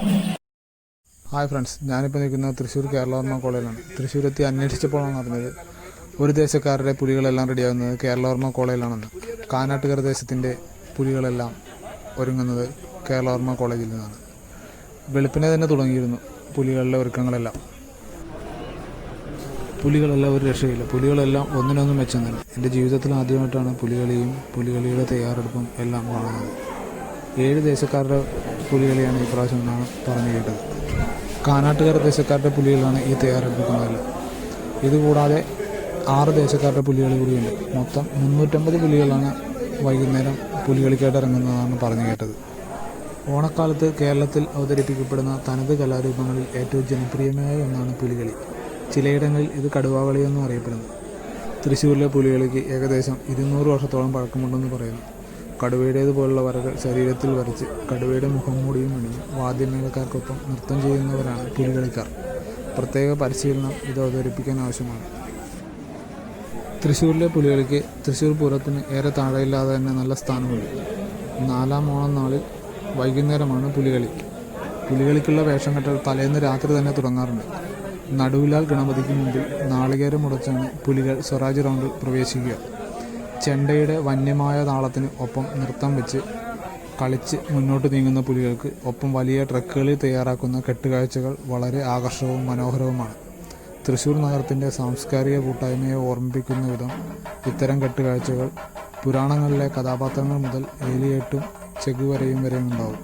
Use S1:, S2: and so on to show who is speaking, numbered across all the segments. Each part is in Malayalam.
S1: ഹായ് ഫ്രണ്ട്സ് ഞാനിപ്പോൾ നിൽക്കുന്നത് തൃശ്ശൂർ കേരളവർമ്മ കോളേജിലാണ്. തൃശ്ശൂർ എത്തി അന്വേഷിച്ചപ്പോഴാണ് അറിഞ്ഞത് ഒരു ദേശക്കാരുടെ പുലികളെല്ലാം റെഡിയാകുന്നത് കേരളവർമ്മ കോളേജിലാണെന്ന്. കാനാട്ടുകര ദേശത്തിന്റെ പുലികളെല്ലാം ഒരുങ്ങുന്നത് കേരളവർമ്മ കോളേജിൽ നിന്നാണ്. വെളുപ്പിനെ തന്നെ തുടങ്ങിയിരുന്നു പുലികളുടെ ഒരുക്കങ്ങളെല്ലാം. പുലികളെല്ലാം ഒരു രക്ഷയില്ല. പുലികളെല്ലാം ഒന്നിനൊന്നും മെച്ചം എന്റെ ജീവിതത്തിൽ ആദ്യമായിട്ടാണ് പുലികളിയും പുലികളിയുടെ തയ്യാറെടുപ്പും എല്ലാം കാണുന്നത്. ഏഴ് ദേശക്കാരുടെ പുലികളിയാണ് ഈ പ്രാവശ്യം എന്നാണ് പറഞ്ഞു കേട്ടത് കാനാട്ടുകാർ ദേശക്കാരുടെ പുലികളാണ് ഈ തയ്യാറെടുക്കുന്നതെല്ലാം ഇതുകൂടാതെ ആറ് ദേശക്കാരുടെ പുലികൾ കൂടിയുണ്ട്. മൊത്തം മുന്നൂറ്റമ്പത് പുലികളാണ് വൈകുന്നേരം പുലികളിക്കായിട്ട് ഇറങ്ങുന്നതാണ് പറഞ്ഞു കേട്ടത്. ഓണക്കാലത്ത് കേരളത്തിൽ അവതരിപ്പിക്കപ്പെടുന്ന തനത് കലാരൂപങ്ങളിൽ ഏറ്റവും ജനപ്രിയമായ ഒന്നാണ് പുലികളി. ചിലയിടങ്ങളിൽ ഇത് കടുവാകളി എന്നും അറിയപ്പെടുന്നു. തൃശ്ശൂരിലെ പുലികളിക്ക് ഏകദേശം ഇരുന്നൂറ് വർഷത്തോളം പഴക്കമുണ്ടെന്ന് പറയുന്നു. കടുവയുടേതുപോലുള്ള വരകൾ ശരീരത്തിൽ വരച്ച് കടുവയുടെ മുഖംമൂടിയും അണിഞ്ഞ് വാദ്യമേളക്കാർക്കൊപ്പം നൃത്തം ചെയ്യുന്നവരാണ് പുലികളിക്കാർ പ്രത്യേക പരിശീലനം ഇത് അവതരിപ്പിക്കാൻ ആവശ്യമാണ്. തൃശ്ശൂരിലെ പുലികളിക്ക് തൃശ്ശൂർ പൂരത്തിന് ഏറെ താഴെയില്ലാതെ തന്നെ നല്ല സ്ഥാനമുണ്ട്. നാലാം ഓണം നാളിൽ വൈകുന്നേരമാണ് പുലികളി. പുലികളിക്കുള്ള വേഷം കെട്ടൽ തലേന്ന് രാത്രി തന്നെ തുടങ്ങാറുണ്ട്. നടുവിലാൽ ഗണപതിക്ക് മുമ്പിൽ നാളികേരം മുടച്ചാണ് പുലികൾ സ്വരാജ് റൗണ്ടിൽ പ്രവേശിക്കുക. ചെണ്ടയുടെ വന്യമായ താളത്തിന് ഒപ്പം നൃത്തം വെച്ച് കളിച്ച് മുന്നോട്ട് നീങ്ങുന്ന പുലികൾക്ക് ഒപ്പം വലിയ ട്രക്കുകളിൽ തയ്യാറാക്കുന്ന കെട്ടുകാഴ്ചകൾ വളരെ ആകർഷകവും മനോഹരവുമാണ്. തൃശ്ശൂർ നഗരത്തിന്റെ സാംസ്കാരിക കൂട്ടായ്മയെ ഓർമ്മിപ്പിക്കുന്ന വിധം ഇത്തരം കെട്ടുകാഴ്ചകൾ പുരാണങ്ങളിലെ കഥാപാത്രങ്ങൾ മുതൽ ഏലിയേട്ടും ചെകുവരയും വരെയും ഉണ്ടാവും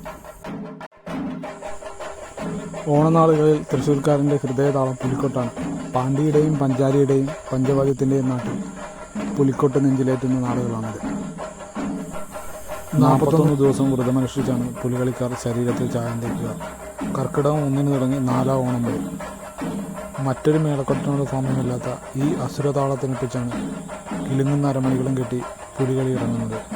S1: ഓണനാളുകളിൽ തൃശ്ശൂർക്കാരന്റെ ഹൃദയതാളം പുലിക്കൊട്ടാണ്. പാണ്ടിയുടെയും പഞ്ചാരിയുടെയും പഞ്ചവാദ്യത്തിന്റെയും നാട്ടിൽ പുലിക്കൊട്ട് നെഞ്ചിലേറ്റുന്ന നാടുകളാണിത്. നാൽപ്പത്തൊന്ന് ദിവസം വ്രതമനുഷ്ഠിച്ചാണ് പുലികളിക്കാർ ശരീരത്തിൽ ചായം തേക്കുക. കർക്കിടകം ഒന്നിന് തുടങ്ങി നാലാം ഓണം വരെ. മറ്റൊരു മേളക്കൊട്ടിനോട് സാമ്യമില്ലാത്ത ഈ അസുരതാളത്തിനൊപ്പിച്ചാണ് കിലുങ്ങുന്ന അരമണികളും കെട്ടി പുലികളി ഇറങ്ങുന്നത്.